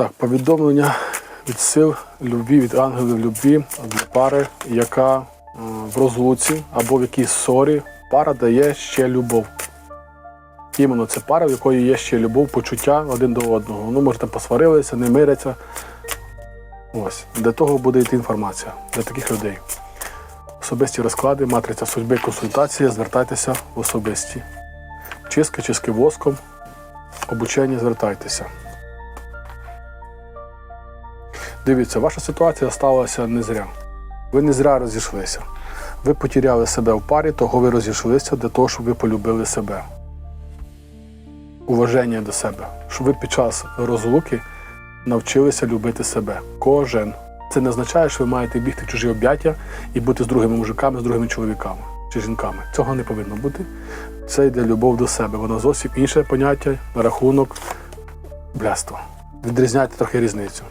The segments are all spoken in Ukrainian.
Так, повідомлення від сил любві, від ангелів любві для пари, яка е, в розлуці або в якійсь ссорі пара дає ще любов. Іменно це пара, в якої є ще любов, почуття один до одного. Ну, може, посварилися, не миряться. Ось. Для того буде йти інформація для таких людей. Особисті розклади, матриця судьби, консультація, звертайтеся в особисті. Чистки, чистки воском, обучення, звертайтеся. Дивіться, ваша ситуація сталася не зря. Ви не зря розійшлися. Ви потеряли себе в парі, того ви розійшлися для того, щоб ви полюбили себе. Уваження до себе. Щоб ви під час розлуки навчилися любити себе. Кожен. Це не означає, що ви маєте бігти в чужі об'яття і бути з другими мужиками, з другими чоловіками чи жінками. Цього не повинно бути. Це йде любов до себе. Воно зовсім інше поняття на рахунок бляства. Відрізняйте трохи різницю.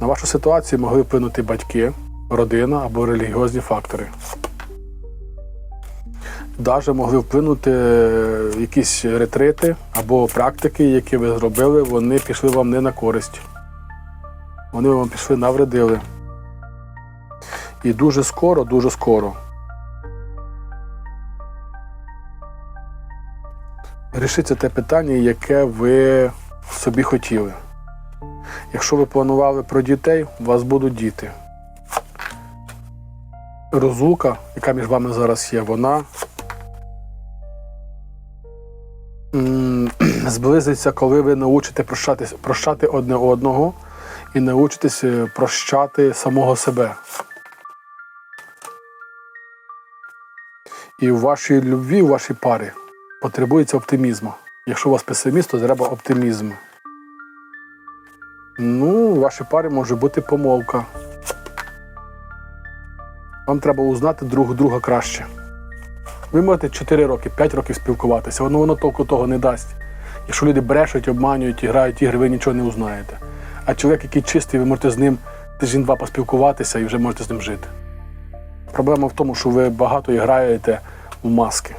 На вашу ситуацію могли вплинути батьки, родина або релігіозні фактори. Даже могли вплинути е, якісь ретрити або практики, які ви зробили, вони пішли вам не на користь. Вони вам пішли навредили. І дуже скоро, дуже скоро. Рішиться те питання, яке ви собі хотіли. Якщо ви планували про дітей, у вас будуть діти. Розлука, яка між вами зараз є, вона зблизиться, коли ви научите прощати, прощати одне одного і научитесь е, прощати самого себе. І в вашій любві, в вашій парі потребується оптимізму. Якщо у вас песиміст, то треба оптимізм. Ну, у вашій парі може бути помилка. Вам треба узнати друг друга краще. Ви можете 4 роки, 5 років спілкуватися, воно воно толку того не дасть. Якщо люди брешуть, обманюють грають ігри, ви нічого не узнаєте. А чоловік, який чистий, ви можете з ним тиждень-два поспілкуватися і вже можете з ним жити. Проблема в тому, що ви багато граєте в маски.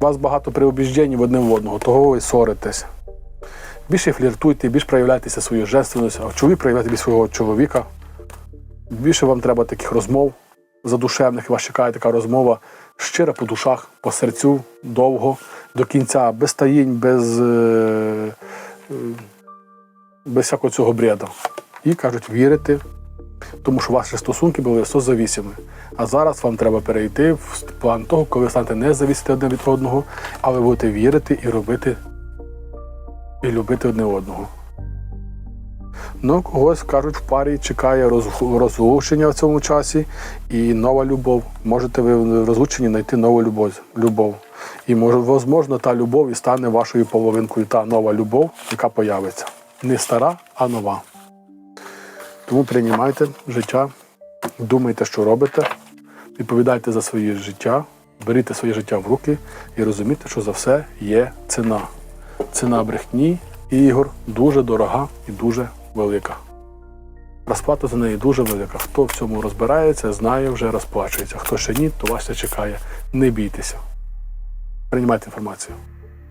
У вас багато приобіждень одне в одного, того ви ссоритесь. Більше фліртуйте, більше проявляйтеся свою женственність, а чоловік проявляйте більше свого чоловіка. Більше вам треба таких розмов задушевних, вас чекає така розмова щира по душах, по серцю, довго, до кінця, без таїнь, без, е, е, без всякого цього бреду. І кажуть, вірити, тому що ваші стосунки були созавісими. А зараз вам треба перейти в план того, коли ви станете не завісити одне від одного, а ви будете вірити і робити і любити одне одного. Ну, когось кажуть, в парі чекає розлучення в цьому часі і нова любов. Можете ви в розлученні знайти нову любов. любов. І можливо, та любов і стане вашою половинкою, та нова любов, яка появиться. Не стара, а нова. Тому приймайте життя, думайте, що робите, відповідайте за своє життя, беріть своє життя в руки і розумійте, що за все є ціна. Ціна брехні ігор дуже дорога і дуже велика. Розплата за неї дуже велика. Хто в цьому розбирається, знає, вже розплачується. Хто ще ні, то вас чекає. Не бійтеся. Приймайте інформацію.